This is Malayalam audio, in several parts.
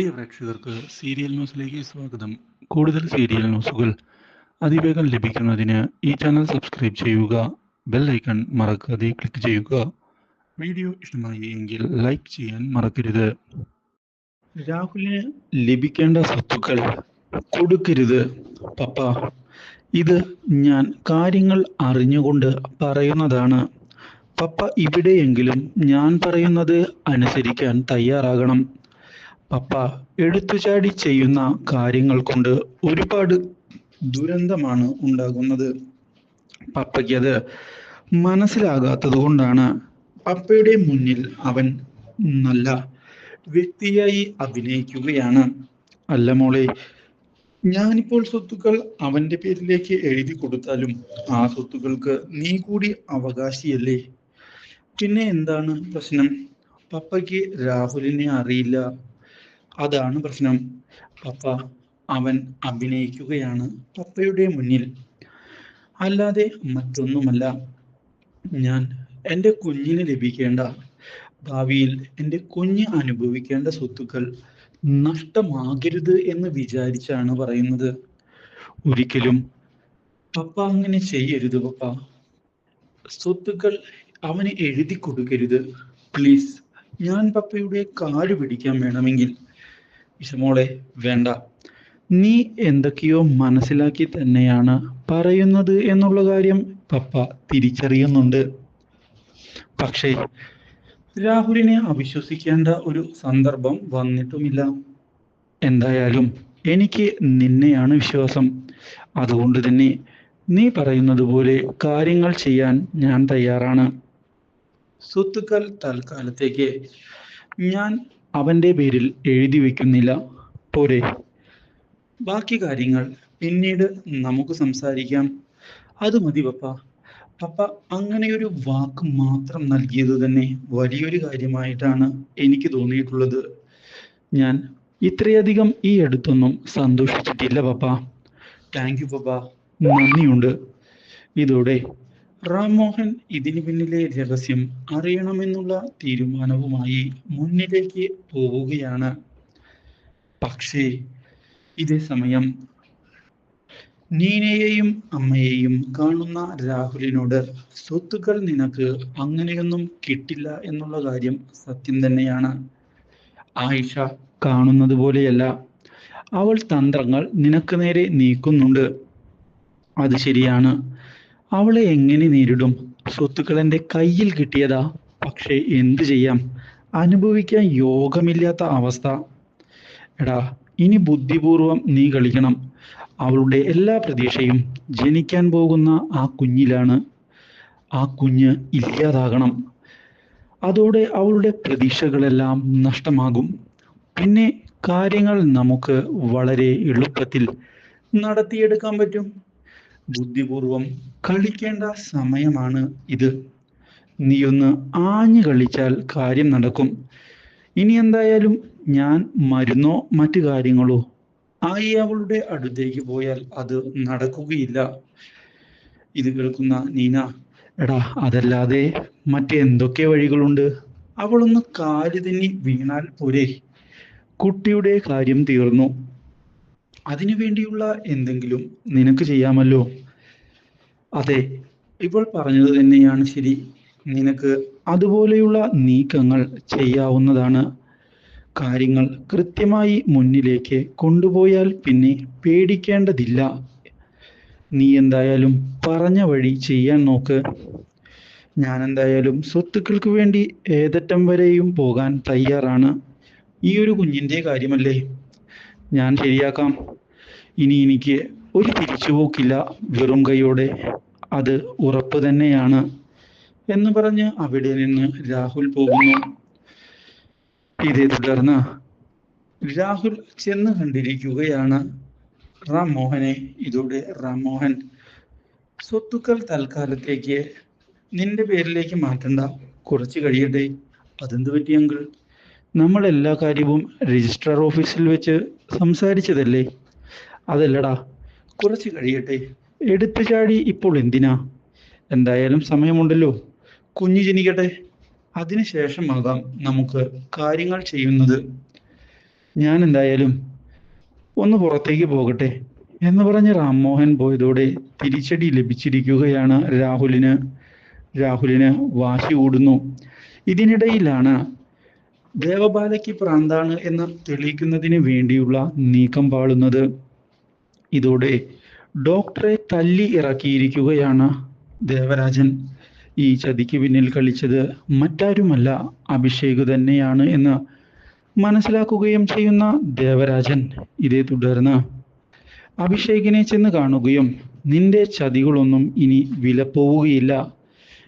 പ്രിയ പ്രേക്ഷകർക്ക് സീരിയൽ ന്യൂസിലേക്ക് സ്വാഗതം. കൂടുതൽ സീരിയൽ ന്യൂസുകൾ അതിവേഗം ലഭിക്കുന്നതിന് ഈ ചാനൽ സബ്സ്ക്രൈബ് ചെയ്യുക ബെൽ ഐക്കൺ മറക്കാതെ ക്ലിക്ക് ചെയ്യുക. വീഡിയോ ഇഷ്ടമായി എങ്കിൽ ലൈക്ക് ചെയ്യാൻ മറക്കരുത്. രാഹുലിന് ലഭിക്കേണ്ട സ്വത്തുക്കൾ കൊടുക്കരുത്. പപ്പ ഇത് ഞാൻ കാര്യങ്ങൾ അറിഞ്ഞുകൊണ്ട് പറയുന്നതാണ്. പപ്പ ഇവിടെയെങ്കിലും ഞാൻ പറയുന്നത് അനുസരിക്കാൻ തയ്യാറാകണം. പപ്പ എടുത്തുചാടി ചെയ്യുന്ന കാര്യങ്ങൾ കൊണ്ട് ഒരുപാട് ദുരന്തമാണ് ഉണ്ടാകുന്നത്. പപ്പയ്ക്ക് അത് മനസ്സിലാകാത്തത് കൊണ്ടാണ് പപ്പയുടെ മുന്നിൽ അവൻ നല്ല വ്യക്തിയായി അഭിനയിക്കുകയാണ്. അല്ല മോളെ ഞാനിപ്പോൾ സ്വത്തുക്കൾ അവന്റെ പേരിലേക്ക് എഴുതി കൊടുത്താലും ആ സ്വത്തുക്കൾക്ക് നീ കൂടി അവകാശിയല്ലേ? പിന്നെ എന്താണ് പ്രശ്നം? പപ്പയ്ക്ക് രാഹുലിനെ അറിയില്ല. അതാണ് പ്രശ്നം. പപ്പ അവൻ അഭിനയിക്കുകയാണ് പപ്പയുടെ മുന്നിൽ. അല്ലാതെ മറ്റൊന്നുമല്ല. ഞാൻ എന്റെ കുഞ്ഞിന് ലഭിക്കേണ്ട ഭാവിയിൽ എന്റെ കുഞ്ഞ് അനുഭവിക്കേണ്ട സ്വത്തുക്കൾ നഷ്ടമാകരുത് എന്ന് വിചാരിച്ചാണ് പറയുന്നത്. ഒരിക്കലും പപ്പ അങ്ങനെ ചെയ്യരുത് പപ്പ. സ്വത്തുക്കൾ അവന് എഴുതി കൊടുക്കരുത്. പ്ലീസ് ഞാൻ പപ്പയുടെ കാൽ പിടിക്കാൻ വേണമെങ്കിൽ ഇഷമോളെ വേണ്ട. നീ എന്തൊക്കെയോ മനസ്സിലാക്കി തന്നെയാണ് പറയുന്നത് എന്നുള്ള കാര്യം പപ്പ തിരിച്ചറിയുന്നുണ്ട്. പക്ഷേ രാഹുലിനെ അവിശ്വസിക്കേണ്ട ഒരു സന്ദർഭം വന്നിട്ടുമില്ല. എന്തായാലും എനിക്ക് നിന്നെയാണ് വിശ്വാസം. അതുകൊണ്ട് തന്നെ നീ പറയുന്നത് പോലെ കാര്യങ്ങൾ ചെയ്യാൻ ഞാൻ തയ്യാറാണ്. സ്വത്തുക്കൾ തൽക്കാലത്തേക്ക് ഞാൻ അവന്റെ പേരിൽ എഴുതി വെക്കുന്നില്ല പോരെ. ബാക്കി കാര്യങ്ങൾ പിന്നീട് നമുക്ക് സംസാരിക്കാം. അത് മതി പപ്പ. പപ്പ അങ്ങനെ ഒരു വാക്ക് മാത്രം നൽകിയത് തന്നെ വലിയൊരു കാര്യമായിട്ടാണ് എനിക്ക് തോന്നിയിട്ടുള്ളത്. ഞാൻ ഇത്രയധികം ഈ അടുത്തൊന്നും സന്തോഷിച്ചിട്ടില്ല പപ്പ. താങ്ക് യു പപ്പ. നന്ദിയുണ്ട്. ഇതോടെ റാം മോഹൻ ഇതിന് പിന്നിലെ രഹസ്യം അറിയണമെന്നുള്ള തീരുമാനവുമായി മുന്നിലേക്ക് പോവുകയാണ്. പക്ഷേ ഇതേ സമയം നീനയെയും അമ്മയെയും കാണുന്ന രാഹുലിനോട് സ്വത്തുക്കൾ നിനക്ക് അങ്ങനെയൊന്നും കിട്ടില്ല എന്നുള്ള കാര്യം സത്യം തന്നെയാണ്. ആയിഷ കാണുന്നത് പോലെയല്ല. അവൾ തന്ത്രങ്ങൾ നിനക്ക് നേരെ നീക്കുന്നുണ്ട്. അത് ശരിയാണ്. അവളെ എങ്ങനെ നേരിടും? സ്വത്തുക്കൾ എന്റെ കയ്യിൽ കിട്ടിയതാ. പക്ഷേ എന്തു ചെയ്യാം? അനുഭവിക്കാൻ യോഗമില്ലാത്ത അവസ്ഥ. എടാ ഇനി ബുദ്ധിപൂർവം നീ കളിക്കണം. അവളുടെ എല്ലാ പ്രതീക്ഷയും ജനിക്കാൻ പോകുന്ന ആ കുഞ്ഞിലാണ്. ആ കുഞ്ഞ് ഇല്ലാതാകണം. അതോടെ അവളുടെ പ്രതീക്ഷകളെല്ലാം നഷ്ടമാകും. പിന്നെ കാര്യങ്ങൾ നമുക്ക് വളരെ എളുപ്പത്തിൽ നടത്തിയെടുക്കാൻ പറ്റും. ബുദ്ധിപൂർവം കളിക്കേണ്ട സമയമാണ് ഇത്. നീ ഒന്ന് ആഞ്ഞു കളിച്ചാൽ കാര്യം നടക്കും. ഇനി എന്തായാലും ഞാൻ മരുന്നോ മറ്റു കാര്യങ്ങളോ ആയി അവളുടെ അടുത്തേക്ക് പോയാൽ അത് നടക്കുകയില്ല. ഇത് കേൾക്കുന്ന നീന എടാ അതല്ലാതെ മറ്റെന്തൊക്കെ വഴികളുണ്ട്? അവളൊന്ന് കാൽ തന്നെ വീണാൽ പോരെ. കുട്ടിയുടെ കാര്യം തീർന്നു. അതിനു വേണ്ടിയുള്ള എന്തെങ്കിലും നിനക്ക് ചെയ്യാമല്ലോ. അതെ ഇപ്പോൾ പറഞ്ഞത് തന്നെയാണ് ശരി. നിനക്ക് അതുപോലെയുള്ള നീക്കങ്ങൾ ചെയ്യാവുന്നതാണ്. കാര്യങ്ങൾ കൃത്യമായി മുന്നിലേക്ക് കൊണ്ടുപോയാൽ പിന്നെ പേടിക്കേണ്ടതില്ല. നീ എന്തായാലും പറഞ്ഞ വഴി ചെയ്യാൻ നോക്ക്. ഞാൻ എന്തായാലും സ്വത്തുക്കൾക്ക് വേണ്ടി ഏതറ്റം വരെയും പോകാൻ തയ്യാറാണ്. ഈ ഒരു കുഞ്ഞിന്റെ കാര്യമല്ലേ? ഞാൻ ശരിയാക്കാം. ഇനി എനിക്ക് ഒരു തിരിച്ചുപോക്കില്ല വെറും കൈയോടെ. അത് ഉറപ്പ് തന്നെയാണ് എന്ന് പറഞ്ഞ് അവിടെ നിന്ന് രാഹുൽ പോകുന്നു. ഇതേ തുടർന്ന് രാഹുൽ ചെന്ന് കണ്ടിരിക്കുകയാണ് റാം മോഹനെ ഇതോടെ റാം മോഹൻ സ്വത്തുക്കൾ തൽക്കാലത്തേക്ക് നിന്റെ പേരിലേക്ക് മാറ്റണ്ട. കുറച്ച് കഴിയട്ടെ. അതെന്ത് പറ്റി അങ്കിൾ? നമ്മൾ എല്ലാ കാര്യവും രജിസ്ട്രാർ ഓഫീസിൽ വെച്ച് സംസാരിച്ചതല്ലേ? അതല്ലടാ കുറച്ച് കഴിയട്ടെ. എടുത്തു ചാടി ഇപ്പോൾ എന്തിനാ? എന്തായാലും സമയമുണ്ടല്ലോ. കുഞ്ഞു ജനിക്കട്ടെ. അതിനുശേഷമാകാം നമുക്ക് കാര്യങ്ങൾ ചെയ്യുന്നത്. ഞാൻ എന്തായാലും ഒന്ന് പുറത്തേക്ക് പോകട്ടെ എന്ന് പറഞ്ഞ് റാംമോഹൻ പോയതോടെ തിരിച്ചടി ലഭിച്ചിരിക്കുകയാണ് രാഹുലിന്. രാഹുലിന് വാശി കൂടുന്നു. ഇതിനിടയിലാണ് ദേവബാലയ്ക്ക് പ്രാന്താണ് എന്ന് തെളിയിക്കുന്നതിന് വേണ്ടിയുള്ള നീക്കം പാളുന്നത്. ഇതോടെ ഡോക്ടറെ തല്ലി ഇറക്കിയിരിക്കുകയാണ് ദേവരാജൻ. ഈ ചതിക്ക് പിന്നിൽ കളിച്ചത് മറ്റാരുമല്ല അഭിഷേക് തന്നെയാണ് എന്ന് മനസ്സിലാക്കുകയും ചെയ്യുന്ന ദേവരാജൻ ഇതേ തുടർന്ന് അഭിഷേകിനെ ചെന്ന് കാണുകയും നിന്റെ ചതികളൊന്നും ഇനി വിലപ്പോവുകയില്ല.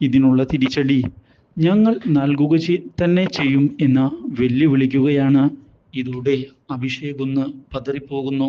ഇതിനുള്ള തിരിച്ചടി ഞങ്ങൾ നൽകുക തന്നെ ചെയ്യും എന്ന് വെല്ലുവിളിക്കുകയാണ്. ഇതോടെ അഭിഷേക് ഒന്ന് പതറിപ്പോകുന്നു.